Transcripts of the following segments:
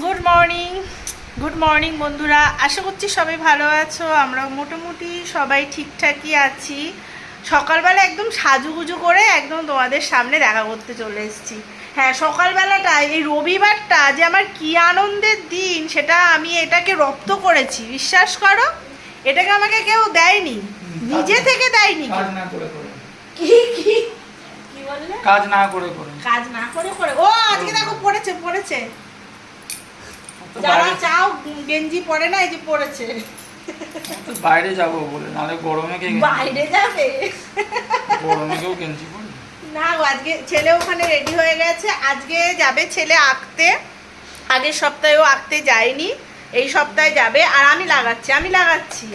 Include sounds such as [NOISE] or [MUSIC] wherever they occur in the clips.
Good morning good morning বন্ধুরা। আশা করছি সবাই ভালো আছো। আমরা মোটামুটি সবাই ঠিকঠাকই আছি। সকালবেলা একদম সাজুগুজু করে একদম তোমাদের সামনে দেখা করতে চলে এসেছি। হ্যাঁ সকালবেলাটা এই রবিবারটা যে আমার কি আনন্দের দিন সেটা আমি এটাকে রপ্ত করেছি। বিশ্বাস করো এটাকে আমাকে কেউ দেয়নি। নিজে থেকে দেয়নি। কাজ না করে করে। কি কি? কি কাজ না করে করে। কাজ না করে করে। ও আজকে দেখো পড়েছে পড়েছে। যারা চাও গেঞ্জি পরে না এই যে পড়েছে বাইরে যাব বলে নাহলে গরমে কে বাইরে যাবে। গরমে কেউ গেঞ্জি পরে না আজকে ছেলে ওখানে রেডি হয়ে গেছে। আজকে যাবে ছেলে আঁকতে। আগের সপ্তাহেও আঁকতে যায়নি এই সপ্তাহে যাবে। আর আমি লাগাচ্ছি আমি লাগাচ্ছি।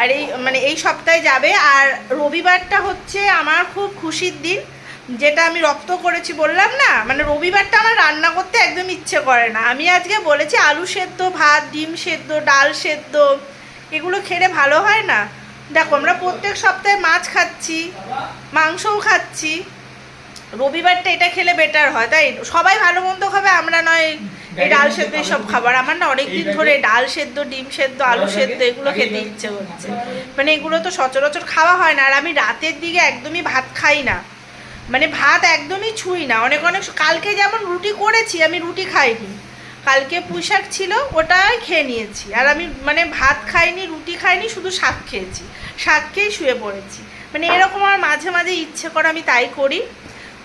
আর এই মানে এই সপ্তাহে যাবে। আর রবিবারটা হচ্ছে আমার খুব খুশির দিন। যেটা আমি রপ্ত করেছি বললাম না মানে রবিবারটা আমার রান্না করতে একদম ইচ্ছে করে না। আমি আজকে বলেছি আলু সেদ্ধ, ভাত, ডিম সেদ্ধ, ডাল সেদ্ধ, এগুলো খেলে ভালো হয় না। দেখো, আমরা প্রত্যেক সপ্তাহে মাছ খাচ্ছি, মাংসও খাচ্ছি, রবিবারটা এটা খেলে বেটার হয়, তাই? সবাই ভালো মন্দ খাবে, আমরা নয় এই ডাল সেদ্ধ এইসব খাবার। আমার না অনেকদিন ধরে ডাল সেদ্ধ, ডিম সেদ্ধ, আলু সেদ্ধ, এগুলো খেতে ইচ্ছে হচ্ছে মানে এগুলো তো সচরাচর খাওয়া হয় না, আর আমি রাতের দিকে একদমই ভাত খাই না। মানে ভাত একদমই ছুঁই না। অনেক অনেক কালকে যেমন রুটি করেছি, আমি রুটি খাইনি। কালকে পুঁইশাক ছিল, ওটাই খেয়ে নিয়েছি। আর আমি মানে ভাত খাইনি, রুটি খাইনি, শুধু শাক খেয়েছি। শাক খেয়েই শুয়ে পড়েছি। মানে এরকম আমার মাঝে মাঝে ইচ্ছে করে আমি তাই করি।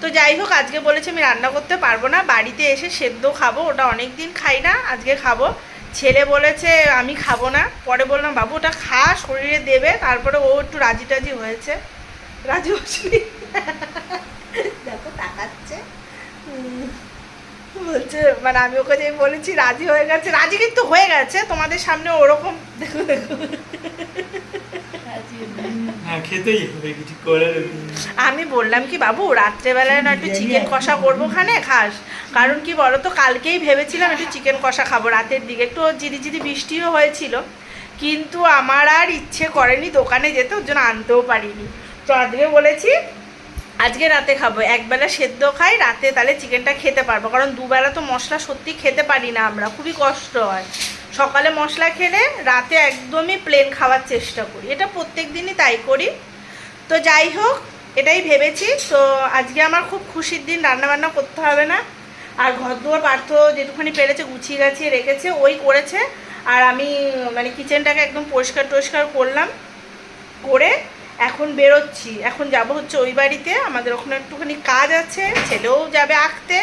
তো যাই হোক, আজকে বলেছি আমি রান্না করতে পারব না। বাড়িতে এসে সেদ্ধ খাব, ওটা অনেক দিন খাই না, আজকে খাব। ছেলে বলেছে, আমি খাব না। পরে বললাম, বাবু, ওটা খা, শরীরে দেবে। তারপরে ও একটু রাজি টাজি হয়েছে। রাজি হচ্ছিলি দেখো তাকাচ্ছে। বলছে মানে আমি ওকে যে বলেছি রাজি হয়ে গেছে। রাজি কিন্তু হয়ে গেছে তোমাদের সামনে ওরকম দেখো দেখো। হ্যাঁ আমি বললাম কি বাবু রাত্রেবেলায় না একটু চিকেন কষা করব খানে খাস। কারণ কি বলো তো কালকেই ভেবেছিলাম একটু চিকেন কষা খাব। রাতের দিকে একটু জিরি বৃষ্টিও হয়েছিল। কিন্তু আমার আর ইচ্ছে করেনি দোকানে যেতে ওর জন্য আনতেও পারিনি। তো আজকে বলেছি আজকে রাতে খাব। একবেলা সেদ্ধ খাই, রাতে তাহলে চিকেনটা খেতে পারব। কারণ দুবেলা তো মশলা সত্যি খেতে পারি না আমরা, খুবই কষ্ট হয়। সকালে মশলা খেলে, রাতে একদমই প্লেন খাওয়ার চেষ্টা করি। এটা প্রত্যেক দিনই তাই করি। তো যাই হোক, এটাই ভেবেছি। তো আজকে আমার খুব খুশির দিন, রান্নাবান্না করতে হবে না। আর ঘর দুয়ার পার্থ যেটুখানি পেরেছে গুছিয়ে গাছিয়ে রেখেছে, ওই করেছে। আর আমি মানে কিচেনটাকে একদম পরিষ্কার টরিষ্কার করলাম। করে এখন বেরোচ্ছি। এখন যাব হচ্ছে ওই বাড়িতে। আমাদের ওখানে একটুখানি কাজ আছে, ছেলেও যাবে আঁকতে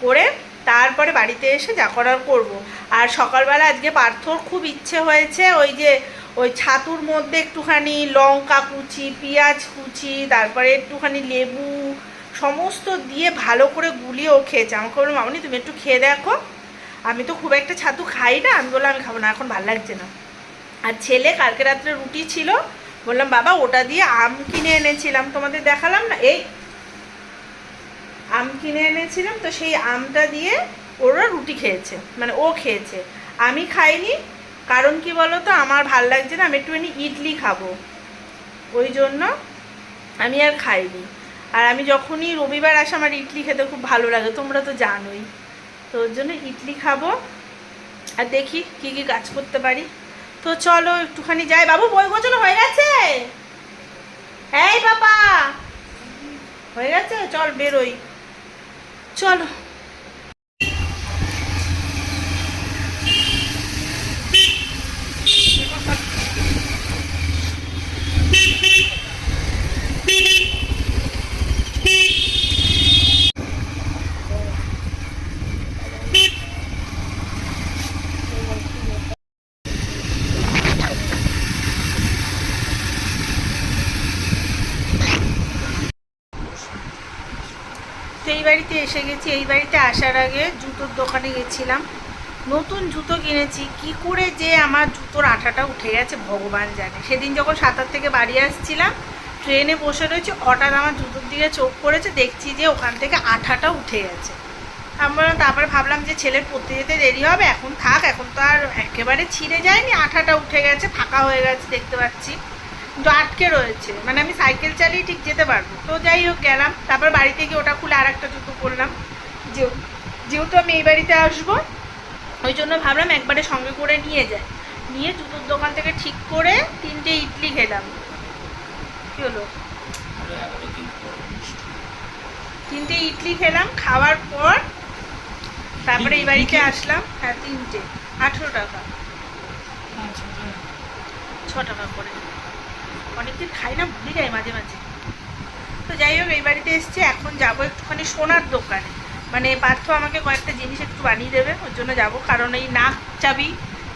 করে। তারপরে বাড়িতে এসে যা করার করব। আর সকালবেলা আজকে পার্থর খুব ইচ্ছে হয়েছে ওই যে, ওই ছাতুর মধ্যে একটুখানি লঙ্কা কুচি, পেঁয়াজ কুচি, তারপরে একটুখানি লেবু, সমস্ত দিয়ে ভালো করে গুলিয়ে ও খেয়েছে। আমাকে বললাম, মামনি, তুমি একটু খেয়ে দেখো। আমি তো খুব একটা ছাতু খাই না। আমি বললাম, আমি খাব না, এখন ভালো লাগছে না। আর ছেলে কালকে রাত্রে রুটি ছিল। বললাম, বাবা, ওটা দিয়ে আম কিনে এনেছিলাম। তোমাদের দেখালাম না? এই আম কিনে এনেছিলাম, তো সেই আমটা দিয়ে ওরা রুটি খেয়েছে মানে ও খেয়েছে। আমি খাইনি, কারণ কি বলো তো আমার ভালো লাগছে না, আমি একটুখানি ইডলি খাব। ওই জন্য আমি আর খাইনি। আর আমি যখনই রবিবার আসে, আমার ইডলি খেতে খুব ভালো লাগে, তোমরা তো জানোই। তো ওর জন্য ইডলি খাব, আর দেখি কি কি কাজ করতে পারি। তো চলো একটুখানি যাই। বাবু, বই গোছানো হয়ে গেছে? এই বাবা, হয়ে গেছে? চল বেরোই। চলো তো এই বাড়িতে এসে গেছি। এই বাড়িতে আসার আগে জুতোর দোকানে গেছিলাম। নতুন জুতো কিনেছি। কি করে যে আমার জুতোর আঠাটা উঠে গেছে, ভগবান জানে। সেদিন যখন সাঁতার থেকে বাড়ি আসছিলাম, ট্রেনে বসে রয়েছে, হঠাৎ আমার জুতোর দিকে চোখ পড়েছে, দেখছি যে ওখান থেকে আঠাটা উঠে গেছে। আমি বললাম, তারপরে ভাবলাম যে ছেলের পড়তে যেতে দেরি হবে, এখন থাক, এখন তো আর একেবারে ছিঁড়ে যায়নি, আঠাটা উঠে গেছে, ফাঁকা হয়ে গেছে, দেখতে পাচ্ছি। আটকে রয়েছে। মানে আমি সাইকেল চালিয়ে ঠিক যেতে পারব। তো যাই হোক গেলাম। তারপর বাড়িতে গিয়ে ওটা খুলে আর একটা জুতো করলাম। যে যেহেতু আমি এই বাড়িতে আসব ওই জন্য ভাবলাম একবারে সঙ্গে করে নিয়ে যাই। নিয়ে জুতোর দোকান থেকে ঠিক করে তিনটে ইডলি খেলাম। কি হলো। তিনটে ইডলি খেলাম খাওয়ার পর তারপরে এই বাড়িতে আসলাম। হ্যাঁ তিনটে। আঠেরো টাকা। আচ্ছা, আচ্ছা। ছ টাকা করে। অনেকদিন খাই না, ভুলে যাই মাঝে মাঝে। তো যাই হোক, এই বাড়িতে এসছি, এখন যাব একটুখানি সোনার দোকানে। মানে পার্থ আমাকে কয়েকটা জিনিস একটু বানিয়ে দেবে, ওর জন্য যাব। কারণ এই নাক চাবি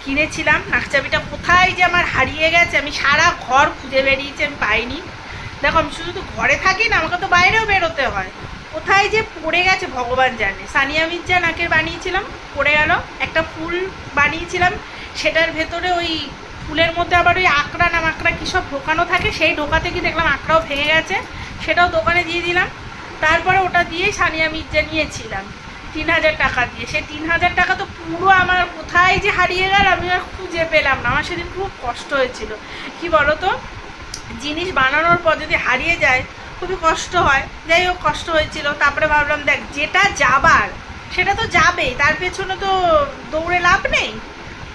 কিনেছিলাম নাক চাবিটা কোথায় যে আমার হারিয়ে গেছে, আমি সারা ঘর খুঁজে বেরিয়েছি, আমি পাইনি। দেখো, আমি শুধু তো ঘরে থাকি না, আমাকে তো বাইরেও বেরোতে হয়। কোথায় যে পড়ে গেছে ভগবান জানে। সানিয়া মির্জা নাকের বানিয়েছিলাম, পড়ে গেল। একটা ফুল বানিয়েছিলাম, সেটার ভেতরে ওই ফুলের মধ্যে আবার ওই আকড়া না মাকড়া কী সব ঢোকানো থাকে? সেই ঢোকাতে কি দেখলাম আকড়াও ভেঙে গেছে। সেটাও দোকানে দিয়ে দিলাম। তারপরে ওটা দিয়েই সানিয়া মির্জা নিয়েছিলাম, তিন হাজার টাকা দিয়ে। সেই তিন হাজার টাকা তো পুরো আমার কোথায় যে হারিয়ে গেল আমি আর খুঁজে পেলাম না। আমার সেদিন খুব কষ্ট হয়েছিল। কি বলো তো জিনিস বানানোর পর যদি হারিয়ে যায়, খুবই কষ্ট হয়। যাই হোক, কষ্ট হয়েছিল। তারপরে ভাবলাম, দেখ, যেটা যাবার, সেটা তো যাবেই। তার পেছনে তো দৌড়ে লাভ নেই।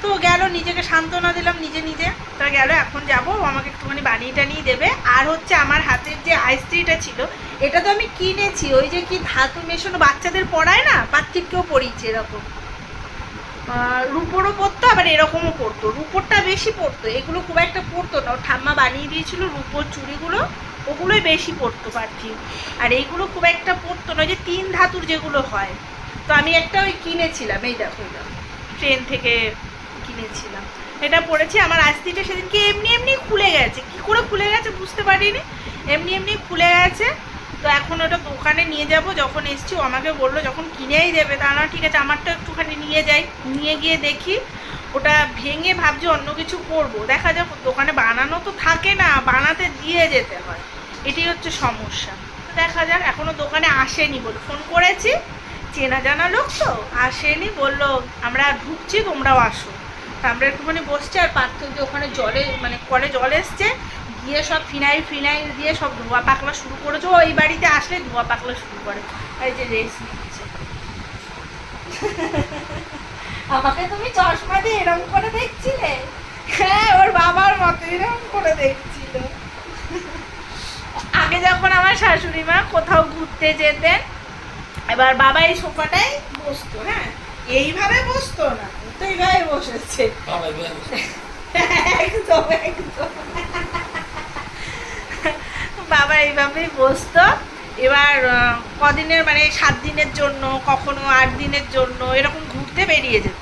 তো গেল, নিজেকে সান্ত্বনা দিলাম নিজে নিজে। তা গেল, এখন যাব আমাকে একটুখানি বানিয়ে টানিয়ে দেবে। আর হচ্ছে আমার হাতের যে আইস্ত্রিটা ছিল, এটা তো আমি কিনেছি, ওই যে কি ধাতু মেশানো বাচ্চাদের পড়ায় না, পার্থিবকেও পড়িয়েছে এরকম। রুপোরও পরতো আবার এরকমও পরতো রুপোরটা বেশি পরতো এগুলো খুব একটা পরতো না। ঠাম্মা বানিয়ে দিয়েছিল রুপোর চুড়িগুলো, ওগুলোই বেশি পরতো পার্থিব। আর এইগুলো খুব একটা পরতো না যে তিন ধাতুর যেগুলো হয়। তো আমি একটা ওই কিনেছিলাম এই দেখো। ট্রেন থেকে কিনেছিলাম। এটা পড়েছি, আমার আস্তিটা সেদিনকে এমনি এমনি খুলে গেছে। কি করে খুলে গেছে বুঝতে পারিনি। এমনি এমনি খুলে গেছে। তো এখন ওটা দোকানে নিয়ে যাব। যখন এসছি, ও আমাকে বলল, যখন কিনেই দেবে, তা না, ঠিক আছে, আমারটা একটুখানি নিয়ে যাই। নিয়ে গিয়ে দেখি, ওটা ভেঙে ভাবছি অন্য কিছু করব। দেখা যাক, দোকানে বানানো তো থাকে না, বানাতে দিয়ে যেতে হয়। এটি হচ্ছে সমস্যা। দেখা যাক এখনও দোকানে আসেনি বলে ফোন করেছি। চেনা জানা লোক তো, আসেনি, বলল, আমরা ঢুকছি, তোমরাও আসো। আমরা একটুখানি বসছি আর পার্থ যে ওখানে জলে মানে কলে জল এসছে গিয়ে সব ফিনাইল ফিনাইল দিয়ে সব ধোয়া পাকলা শুরু করেছে। ও এই বাড়িতে আসলে ধোয়া পাকলা শুরু করে। এই যে রেস নিচ্ছে। আমাকে তুমি চশমা দিয়ে এরকম করে দেখছিলে? হ্যাঁ ওর বাবার মতো এরকম করে দেখছিল। আগে যখন আমার শাশুড়ি মা কোথাও ঘুরতে যেতেন এবার বাবা এই সোফাটাই বসতো হ্যাঁ? এইভাবে বসতো না। ও তো বসেছে। একদম একদম। বাবা এইভাবেই বসতো। এবার কদিনের মানে সাত দিনের জন্য কখনো আট দিনের জন্য এরকম ঘুরতে বেরিয়ে যেত।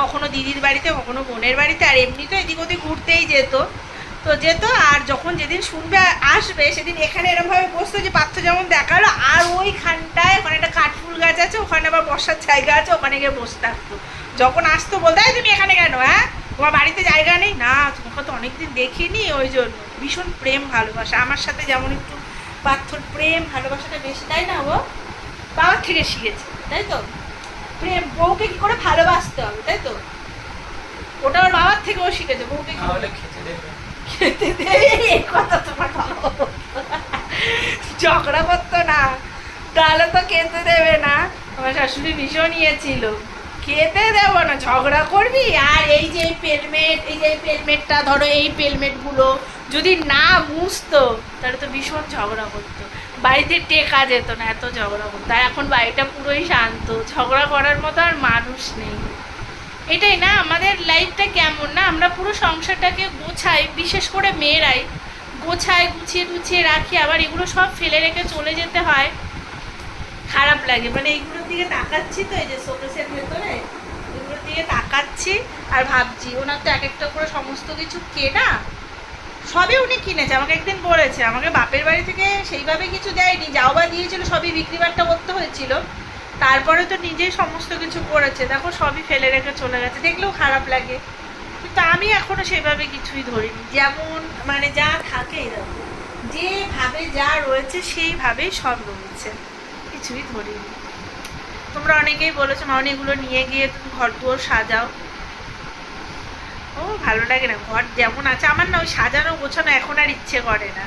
কখনো দিদির বাড়িতে কখনো বোনের বাড়িতে আর এমনি তো এদিক ওদিক ঘুরতেই যেত। তো যেত আর যখন যেদিন শুনবে আসবে সেদিন এখানে এরকমভাবে বসতো যে পাত্র যেমন দেখাল আর ওইখানটায় ওখানে একটা কাঠফুল গাছ আছে ওখানে আবার বসার জায়গা আছে ওখানে গিয়ে বসে থাকতো। যখন আসতো বলতে "এই, তুমি এখানে কেন হ্যাঁ? তোমার বাড়িতে জায়গা নেই? না তোমাকে তো অনেকদিন দেখিনি ওই জন্য ভীষণ প্রেম ভালোবাসা। আমার সাথে যেমন একটু পার্থর প্রেম ভালোবাসাটা বেশি তাই না ও বাবার থেকে শিখেছে তাই তো? প্রেম বউকে কি করে ভালোবাসতে হবে তাই তো? ওটা ওর বাবার থেকেও শিখেছে বউকে কি কথা তোমার ঝগড়া করতো না। তাহলে তো খেতে দেবে না। আমার শাশুড়ি ভীষণ ইয়ে ছিল খেতে দেবো না, ঝগড়া করবি? আর এই যে পেলমেট, এই যে পেলমেটটা, ধরো এই পেলমেটগুলো যদি না মুছতো, তাহলে তো ভীষণ ঝগড়া করতো। বাড়িতে টেকা যেত না, এত ঝগড়া করতো। এখন বাড়িটা পুরোই শান্ত। ঝগড়া করার মতো আর মানুষ নেই। এটাই না, আমাদের লাইফটা কেমন না, আমরা পুরো সংসারটাকে গোছাই, বিশেষ করে মেয়েরাই। গোছায় গুছিয়ে টুছিয়ে রাখি, আবার এগুলো সব ফেলে রেখে চলে যেতে হয়। খারাপ লাগে মানে এইগুলোর দিকে তাকাচ্ছি তো, এই যে শোকেসের ভেতরে, এগুলোর দিকে তাকাচ্ছি আর ভাবছি, ওনার তো এক একটা করে সমস্ত কিছু কেনা, সবই উনি কিনেছে, আমাকে একদিন বলেছে, আমাকে বাপের বাড়ি থেকে সেইভাবে কিছু দেয়নি যাও বা দিয়েছিল, সবই বিক্রি বাট্টা করতে হয়েছিল। তারপরে তো নিজেই সমস্ত কিছু করেছে। দেখো, সবই ফেলে রেখে চলে গেছে। দেখলেও খারাপ লাগে। কিন্তু আমি এখনও সেভাবে কিছুই ধরিনি। যেমন মানে যা থাকে যেভাবে যা রয়েছে, সেইভাবেই সব রয়েছে। কিছুই ধরিনি। তোমরা অনেকেই বলেছ, মা এগুলো নিয়ে গিয়ে তুমি ঘর দুয়ার সাজাও। ও, ভালো লাগে না। ঘর যেমন আছে, আমার না ওই সাজানো গোছানো এখন আর ইচ্ছে করে না।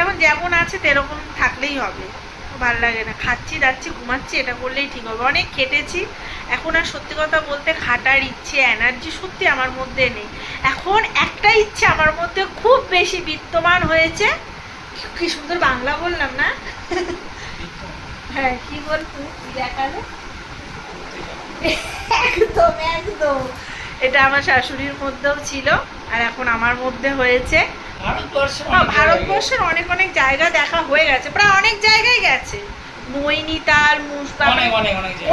এখন যেমন আছে তেরকম থাকলেই হবে। ভালো লাগে না। খাচ্ছি দাচ্ছি ঘুমাচ্ছি, এটা করলেই ঠিক হবে। অনেক খেটেছি। এখন আর সত্যি কথা বলতে খাটার ইচ্ছে এনার্জি সত্যি আমার মধ্যে নেই। এখন একটা ইচ্ছে আমার মধ্যে খুব বেশি বিত্তমান হয়েছে। কি- সুন্দর বাংলা বললাম না? হ্যাঁ কি বলতো দেখালে? একদম একদম। এটা আমার শাশুড়ির মধ্যেও ছিল আর এখন আমার মধ্যে হয়েছে। জায়গায় ভারতবর্ষের অনেক অনেক জায়গা দেখা হয়ে গেছে প্রায় অনেক জায়গায় গেছে। নৈনিতাল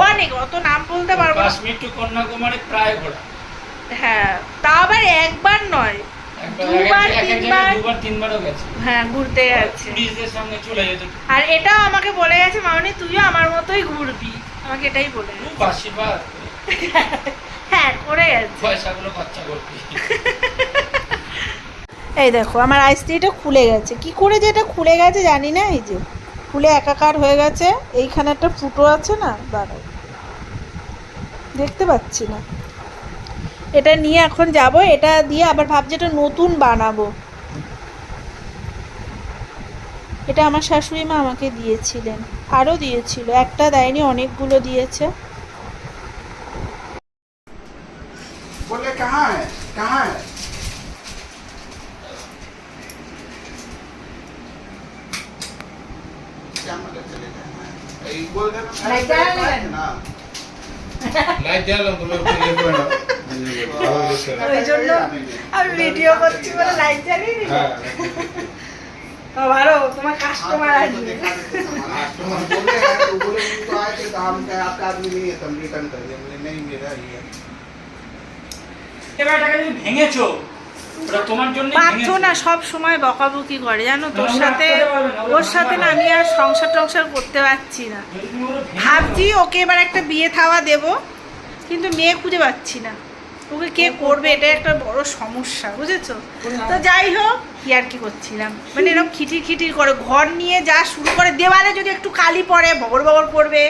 অনেক অত নাম বলতে পারব কাশ্মীর টু কন্যাকুমারী প্রায় ঘোরা। হ্যাঁ তা আবার একবার নয় দুবার, তিনবার। তিনবারও গেছে। হ্যাঁ ঘুরতে গেছে। পুলিশদের সঙ্গে চলে যেত। আর এটাও আমাকে বলে গেছে মামনি তুইও আমার মতোই ঘুরবি। আমাকে এটাই বলে গেছে। খুব আশীর্বাদ [LAUGHS] হ্যাঁ করে পয়সাগুলো খরচা করবি। এই দেখো আমার আইসটিটা খুলে গেছে। কি করে যে এটা খুলে গেছে জানি না এই যে খুলে একাকার হয়ে গেছে। এইখানে একটা ফুটো আছে না দাঁড়াও। দেখতে পাচ্ছি না। এটা নিয়ে এখন যাব এটা দিয়ে আবার ভাবছি এটা নতুন বানাবো। এটা আমার শাশুড়ি মা আমাকে দিয়েছিলেন আরও দিয়েছিল। একটা দেয়নি অনেকগুলো দিয়েছে। ওই জন্য আমি ভিডিও করছি বলে লাইট জ্বালিয়ে দিল হ্যাঁ ভালো তোমার কাস্টমার हाँ, तो আসবে दिखा देते सामान। कस्टमर बोले हैं तो बोले "वो तो आए थे तो हम कहे आपका आदमी नहीं है तो हम रिटर्न कर दिया बोले नहीं मेरा ही है এবার এটাকে তুমি ভেঙেছো ওটা তোমার জন্য পার্থ না সব সময় বকাবকি করে জানো তোর না, ওরা সাথে রাখতে পারবে না, ওরা ওর সাথে না আমি আর সংসার টংসার করতে পারছি না ভাবছি ওকে এবার একটা বিয়ে থাওয়া দেব কিন্তু মেয়ে খুঁজে পাচ্ছি না। ওকে কে করবে? এটা একটা বড় সমস্যা বুঝেছ? তো যাই হোক কি আর কি করছিলাম? মানে এরকম খিটির খিটির করে ঘর নিয়ে যা শুরু করে দেওয়ালে যদি একটু কালি পড়ে বগর বগর করবে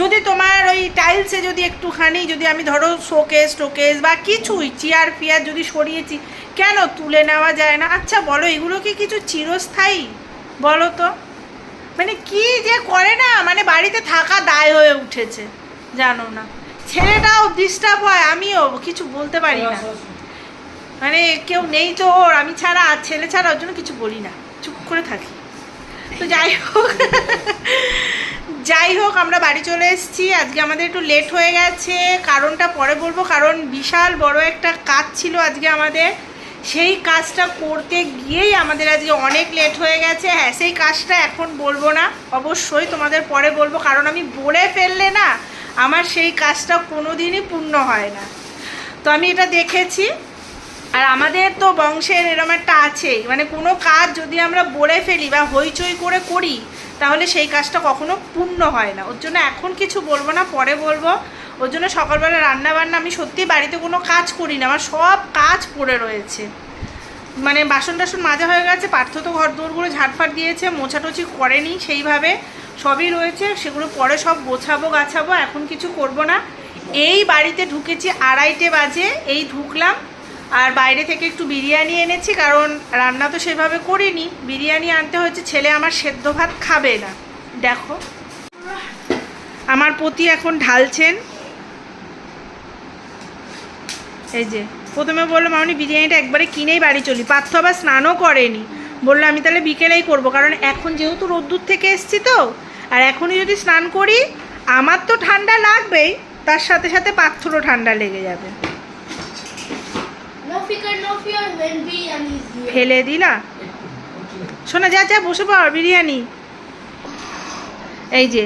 যদি তোমার ওই টাইলসে যদি একটুখানি যদি আমি ধরো শোকেস টোকেস বা কিছুই চেয়ার ফিয়ার যদি সরিয়েছি কেন তুলে নেওয়া যায় না? আচ্ছা বলো এগুলো কি কিছু চিরস্থায়ী? বলো তো। মানে কি যে করে না মানে বাড়িতে থাকা দায় হয়ে উঠেছে জানো না। ছেলেটাও ডিস্টার্ব হয় আমিও কিছু বলতে পারি না। মানে কেউ নেই তো ওর আমি ছাড়া আর ছেলে ছাড়া ওর জন্য কিছু বলি না। চুপ করে থাকি। তো যাই হোক [LAUGHS] যাই হোক আমরা বাড়ি চলে এসেছি। আজকে আমাদের একটু লেট হয়ে গেছে। কারণটা পরে বলব কারণ বিশাল বড় একটা কাজ ছিল আজকে আমাদের। সেই কাজটা করতে গিয়েই আমাদের আজকে অনেক লেট হয়ে গেছে। হ্যাঁ সেই কাজটা এখন বলব না। অবশ্যই তোমাদের পরে বলব কারণ আমি বলে ফেললে না আমার সেই কাজটা কোনো দিনই পূর্ণ হয় না। তো আমি এটা দেখেছি। আর আমাদের তো বংশের এরম একটা আছেই। মানে কোনো কাজ যদি আমরা বলে ফেলি বা হইচই করে করি, তাহলে সেই কাজটা কখনো পূর্ণ হয় না। ওর জন্য এখন কিছু বলব না, পরে বলব। ওর জন্য সকালবেলা রান্না বান্না আমি সত্যি বাড়িতে কোনো কাজ করি না। আমার সব কাজ পড়ে রয়েছে। মানে বাসন টাসন মাজা হয়ে গেছে, পার্থ তো ঘর দৌড়গুলো ঝাড়ফাট দিয়েছে মোছাটুচি করেনি সেইভাবে। সবই রয়েছে, সেগুলো পরে সব গোছাবো, গাছাবো, এখন কিছু করব না। এই বাড়িতে ঢুকেছি আড়াইটে বাজে, এই ঢুকলাম। আর বাইরে থেকে একটু বিরিয়ানি এনেছি, কারণ রান্না তো সেভাবে করিনি। বিরিয়ানি আনতে হয়েছে, ছেলে আমার সেদ্ধ ভাত খাবে না। দেখো। আমার পতি এখন ঢালছেন। এই যে, প্রথমে বললাম আমি বিরিয়ানিটা একবারে কিনেই বাড়ি চলি। পার্থ আবার স্নানও করেনি। বলল, আমি তাহলে বিকেলেই করব, কারণ এখন যেহেতু রোদ্দুর থেকে এসছি তো আর এখনই যদি স্নান করি আমার তো ঠান্ডা লাগবেই তার সাথে সাথে পাথরও ঠান্ডা লেগে যাবে. ফেলে দিলা? শোনা যা যা বসে পড় বিরিয়ানি। এই যে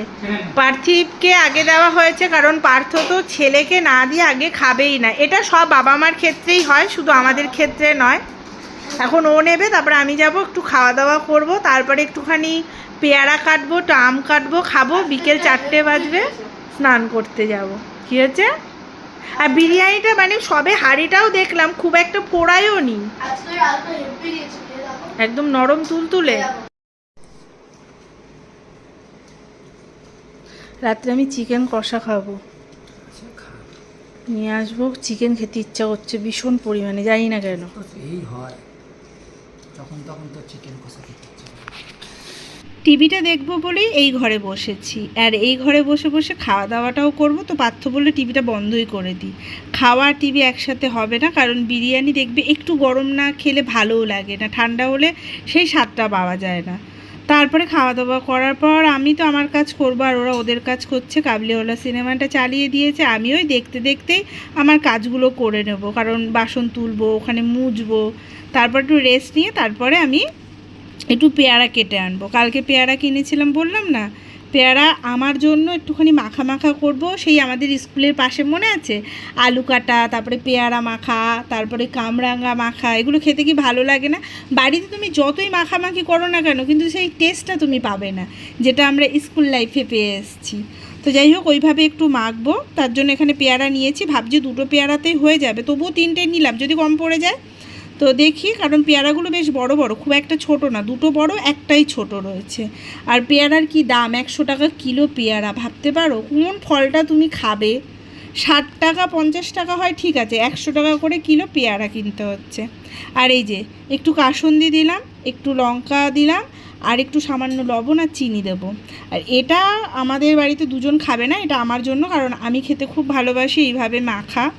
পার্থিবকে আগে দেওয়া হয়েছে কারণ পার্থ তো ছেলেকে না দিয়ে আগে খাবেই না। এটা সব বাবা মার ক্ষেত্রেই হয় শুধু আমাদের ক্ষেত্রে নয়। এখন ও নেবে তারপরে আমি যাব একটু খাওয়া দাওয়া করব তারপরে একটুখানি পেয়ারা কাটবো আম কাটবো খাব বিকেল চারটে বাজবে স্নান করতে যাব। কি হচ্ছে আর বিরিয়ানিটা মানে সবে হাঁড়িটাও দেখলাম খুব একটা পোড়ায়ও নি। একদম নরম তুলতুলে। রাত্রে আমি চিকেন কষা খাব। নিয়ে আসব চিকেন খেতে ইচ্ছা করছে ভীষণ পরিমাণে জানি না কেন। এই হয়। যখন তখন তো চিকেন কষা খেতে। টিভিটা দেখব বলেই এই ঘরে বসেছি। আর এই ঘরে বসে বসে খাওয়া দাওয়াটাও করব। তো পার্থ বললে, টিভিটা বন্ধই করে দিই খাওয়া টিভি একসাথে হবে না, কারণ বিরিয়ানি দেখবে একটু গরম না খেলে ভালোও লাগে না। ঠান্ডা হলে সেই স্বাদটা পাওয়া যায় না। তারপরে খাওয়া দাওয়া করার পর আমি তো আমার কাজ করব আর ওরা ওদের কাজ করছে। কাবলিওয়ালা সিনেমাটা চালিয়ে দিয়েছে। আমি ওই দেখতে দেখতেই আমার কাজগুলো করে নেব। কারণ বাসন তুলবো, ওখানে মুছবো তারপর একটু রেস্ট নিয়ে তারপরে আমি একটু পেয়ারা কেটে আনব। কালকে পেয়ারা কিনেছিলাম, বললাম না? পেয়ারা আমার জন্য একটুখানি মাখা মাখা করব, সেই আমাদের স্কুলের পাশে মনে আছে? আলু কাটা, তারপরে পেয়ারা মাখা, তারপরে কামরাঙ্গা মাখা, এগুলো খেতে কি ভালো লাগে না? বাড়িতে তুমি যতই মাখামাখি করো না কেন, কিন্তু সেই টেস্টটা তুমি পাবে না, যেটা আমরা স্কুল লাইফে পেয়ে এসেছি। তো যাই হোক, ওইভাবে একটু মাখবো, তার জন্য এখানে পেয়ারা নিয়েছি, ভাবছি দুটো পেয়ারাতেই হয়ে যাবে, তবুও তিনটে নিলাম, যদি কম পড়ে যায়। তো দেখি, কারণ পেয়ারাগুলো বেশ বড় বড়, খুব একটা ছোট না, দুটো বড়, একটাই ছোট রয়েছে। আর পেয়ারার কি দাম? একশো টাকা কিলো পেয়ারা, ভাবতে পারো? কোন ফলটা তুমি খাবে? ষাট টাকা, পঞ্চাশ টাকা হয়, ঠিক আছে, একশো টাকা করে কিলো পেয়ারা কিনতে হচ্ছে। আর এই যে, একটু কাসন্দি দিলাম, একটু লঙ্কা দিলাম, আর একটু সামান্য লবণ আর চিনি দেবো। আর এটা আমাদের বাড়িতে দুজন খাবে না, এটা আমার জন্য, কারণ আমি খেতে খুব ভালোবাসি এইভাবে মাখা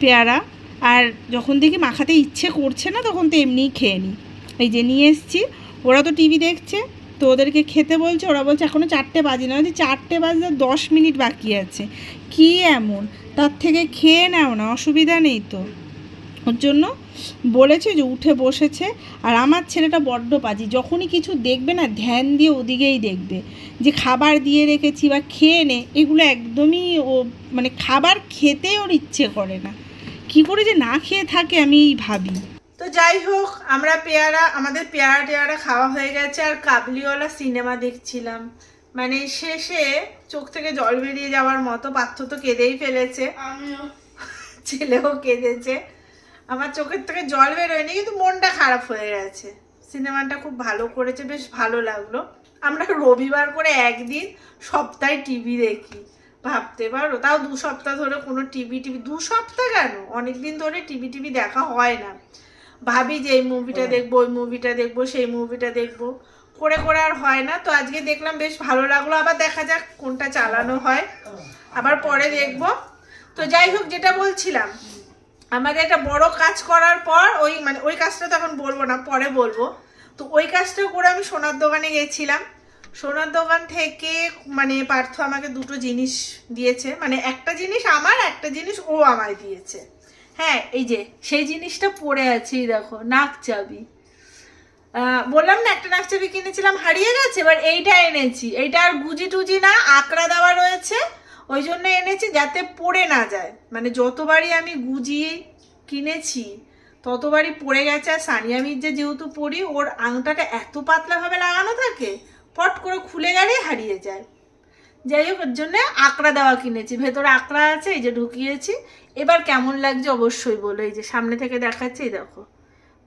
পেয়ারা। আর যখন দেখি মাখাতে ইচ্ছে করছে না, তখন তো এমনিই খেয়ে নিই। এই যে নিয়ে এসছি, ওরা তো টিভি দেখছে, তো ওদেরকে খেতে বলছে, ওরা বলছে এখনও চারটে বাজে না, যে চারটে বাজতে দশ মিনিট বাকি আছে। কি এমন? তার থেকে খেয়ে নাও না, অসুবিধা নেই তো। ওর জন্য বলেছে যে উঠে বসেছে, আর আমার ছেলেটা বড্ড পাজি, যখনই কিছু দেখবে না, ধ্যান দিয়ে ওদিকেই দেখবে। যে খাবার দিয়ে রেখেছি বা খেয়ে নে, এগুলো একদমই ও মানে খাবার খেতে ওর ইচ্ছে করে না। কি করে যে না খেয়ে থাকে আমি ভাবি। তো যাই হোক আমরা পেয়ারা আমাদের পেয়ারা টেয়ারা খাওয়া হয়ে গেছে আর কাবলিওয়ালা সিনেমা দেখছিলাম। মানে শেষে চোখ থেকে জল বেরিয়ে যাওয়ার মতো পার্থ তো কেঁদেই ফেলেছে। আমিও। ছেলেও কেঁদেছে। আমার চোখের থেকে জল বেরোয়নি কিন্তু মনটা খারাপ হয়ে গেছে। সিনেমাটা খুব ভালো করেছে বেশ ভালো লাগল। আমরা রবিবার করে একদিন সপ্তাহে টিভি দেখি। ভাবতে পারো। তাও দু সপ্তাহ ধরে কোনো টিভি টিভি দু সপ্তাহ কেন? অনেক দিন ধরে টিভি টিভি দেখা হয় না। ভাবি যে এই মুভিটা দেখব ওই মুভিটা দেখব সেই মুভিটা দেখব। করে করে আর হয় না। তো আজকে দেখলাম বেশ ভালো লাগল। আবার দেখা যাক কোনটা চালানো হয়। আবার পরে দেখব। তো যাই হোক যেটা বলছিলাম আমাদের একটা বড় কাজ করার পর ওই মানে ওই কাজটা তো এখন বলব না পরে বলব। তো ওই কাজটা করে আমি সোনার দোকানে গেছিলাম। সোনার দোকান থেকে মানে পার্থ আমাকে দুটো জিনিস দিয়েছে। মানে একটা জিনিস আমার, একটা জিনিস ও আমায় দিয়েছে। হ্যাঁ এই যে, সেই জিনিসটা পড়ে আছে, দেখো নাক চাবি বললাম না, একটা নাক চাবি কিনেছিলাম, হারিয়ে গেছে, এবার এইটা এনেছি। এইটা আর গুজি টুজি না, আঁকড়া দেওয়া রয়েছে। ওই জন্য এনেছি, যাতে পড়ে না যায়। মানে যতবারই আমি গুজিয়ে কিনেছি, ততবারই পড়ে গেছে। আর সানিয়া মির্জা যেহেতু পড়ি, ওর আংটাটা এত পাতলাভাবে লাগানো থাকে পট করে খুলে গেলেই হারিয়ে যায়। যাই হোক ওর জন্য আঁকড়া দেওয়া কিনেছি। ভেতরে আঁকড়া আছে, এই যে ঢুকিয়েছি। এবার কেমন লাগছে অবশ্যই বলো। এই যে সামনে থেকে দেখাচ্ছে, এই দেখো।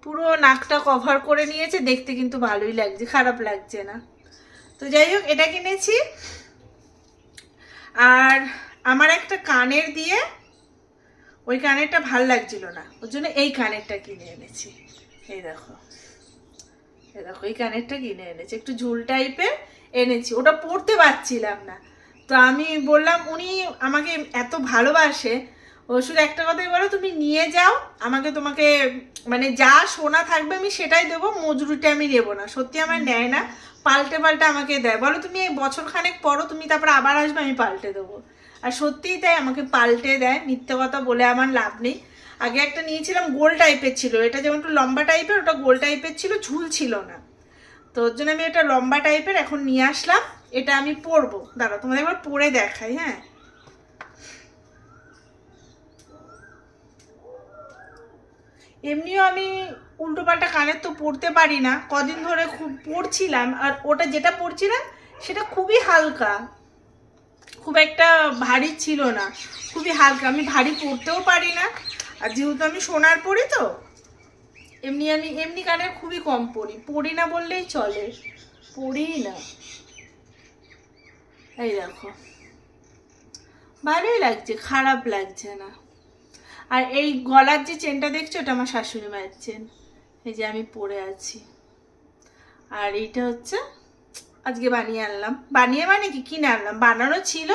পুরো নাকটা কভার করে নিয়েছে, দেখতে কিন্তু ভালোই লাগছে, খারাপ লাগছে না। তো যাই হোক, এটা কিনেছি। আর আমার একটা কানের দিয়ে ওই কানেরটা ভালো লাগছিল না। ওর জন্য এই কানেরটা কিনে এনেছি। এই দেখো। দেখো এই কানেরটা কিনে এনেছি। একটু ঝুল টাইপের এনেছি। ওটা পড়তে পারছিলাম না। তো আমি বললাম উনি আমাকে এত ভালোবাসে। ও শুধু একটা কথাই বলো তুমি নিয়ে যাও। আমাকে তোমাকে মানে যা সোনা থাকবে আমি সেটাই দেবো। মজুরিটা আমি নেব না। সত্যি আমার নেয় না। পাল্টে পাল্টে আমাকে দেয়। বলো তুমি এই বছর খানেক পরও তুমি তারপর আবার আসবে আমি পাল্টে দেবো। আর সত্যিই তাই আমাকে পাল্টে দেয়। মিথ্যে কথা বলে আমার লাভ নেই। আগে একটা নিয়েছিলাম গোল টাইপের ছিল। এটা যেমন একটু লম্বা টাইপের ওটা গোল টাইপের ছিল, ঝুল ছিল না। তো ওর জন্য আমি এটা লম্বা টাইপের এখন নিয়ে আসলাম। এটা আমি পরবো। দাঁড়া তোমাদের একবার পরে দেখাই হ্যাঁ। এমনিও আমি উল্টোপাল্টা কানের তো পরতে পারি না। কদিন ধরে খুব পরছিলাম। আর ওটা যেটা পরছিলাম, সেটা খুবই হালকা। খুব একটা ভারী ছিল না। খুবই হালকা। আমি ভারী পরতেও পারি না। আর যেহেতু আমি সোনার পরি তো, এমনি আমি, এমনি কানের খুবই কম পরি। পরি না বললেই চলে। পরিই না। এই দেখো। ভালোই লাগছে, খারাপ লাগছে না। আর এই গলার যে চেনটা দেখছ ওটা আমার শাশুড়ি মায়ের চেন। এই যে আমি পরে আছি। আর এইটা হচ্ছে, আজকে বানিয়ে আনলাম। বানিয়ে মানে কি? কিনে আনলাম। বানানো ছিল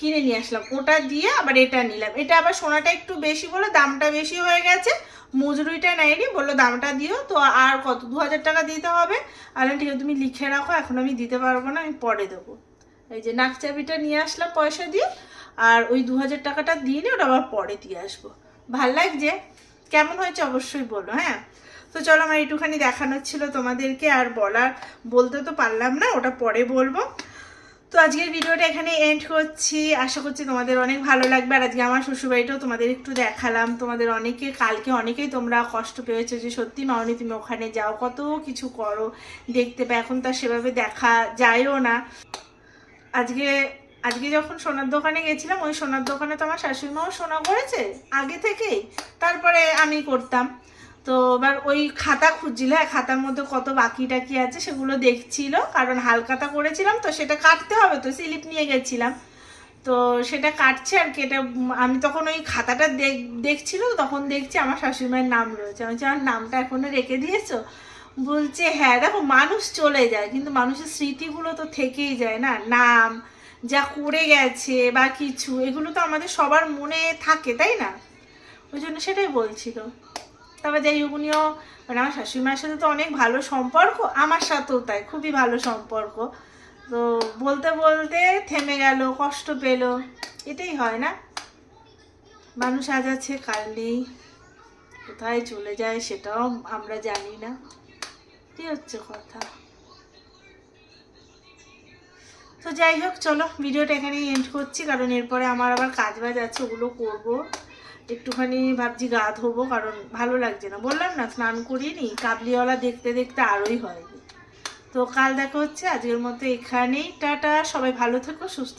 কিনে নিয়ে আসলাম। ওটা দিয়ে আবার এটা নিলাম। এটা আবার সোনাটা একটু বেশি বলে দামটা বেশি হয়ে গেছে। মজুরিটা নেয়নি, বলল দামটা দিও। তো আর কত? দু হাজার টাকা দিতে হবে। আর ঠিক আছে, তুমি লিখে রাখো, এখন আমি দিতে পারব না, আমি পরে দেবো। এই যে নাক চাবিটা নিয়ে আসলাম পয়সা দিয়ে, আর ওই দু হাজার টাকাটা দিয়ে নিয়ে ওটা আবার পরে দিয়ে আসব। ভালো লাগছে? কেমন হয়েছে অবশ্যই বলো হ্যাঁ? তো চলো, আমার একটুখানি দেখানোর ছিল তোমাদেরকে, আর বলার বলতে তো পারলাম না, ওটা পরে বলব। তো আজকের ভিডিওটা এখানে এন্ড করছি। আশা করছি তোমাদের অনেক ভালো লাগবে। আর আজকে আমার শ্বশুরবাড়িটাও তোমাদের একটু দেখালাম। তোমাদের অনেকে, কালকে অনেকেই তোমরা কষ্ট পেয়েছ যে, সত্যি মাউনি, তুমি ওখানে যাও। কত কিছু করো, দেখতে পাই এখন তার সেভাবে দেখা যায়ও না। আজকে আজকে যখন সোনার দোকানে গেছিলাম, ওই সোনার দোকানে তো আমার শাশুড়ি মাও সোনা করেছে, আগে থেকেই। তারপরে আমি করতাম। তো এবার ওই খাতা খুঁজছিল হ্যাঁ খাতার মধ্যে কত বাকি টাকি আছে সেগুলো দেখছিল, কারণ হালখাতা করেছিলাম তো সেটা কাটতে হবে তো, স্লিপ নিয়ে গেছিলাম। তো সেটা কাটছে আর কি, এটা আমি তখন ওই খাতাটা দেখ- দেখছিল, তখন দেখছি আমার শাশুড়িমায়ের নাম রয়েছে। আমি আমার নামটা এখনও রেখে দিয়েছ? বলছে হ্যাঁ দেখো, মানুষ চলে যায়, কিন্তু মানুষের স্মৃতিগুলো তো থেকেই যায় না। নাম, যা করে গেছে বা কিছু, এগুলো তো আমাদের সবার মনে থাকে, তাই না? ওই জন্য সেটাই বলছিল। তবে যাই হোক, উনিও মানে আমার শাশুড়ি মায়ের সাথে তো অনেক ভালো সম্পর্ক, আমার সাথেও তাই, খুবই ভালো সম্পর্ক। তো বলতে বলতে থেমে গেল, কষ্ট পেল, এটাই হয় না? মানুষ আজ আছে, কাল নেই, কোথায় চলে যায় সেটাও আমরা জানি না। কি হচ্ছে কথা। তো যাই হোক, চলো, ভিডিওটা এখানেই এন্ড করছি, কারণ এরপরে আমার আবার কাজ বাজ আছে, ওগুলো করব। একটুখানি ভাবছি গা ধোবো, কারণ ভালো লাগছে না। বললাম না, স্নান করিনি কাবলিওয়ালা দেখতে দেখতে আরোই হয়নি। তো কাল দেখা হচ্ছে। আজকের মতো এখানেই। টাটা, সবাই ভালো থেকো, সুস্থ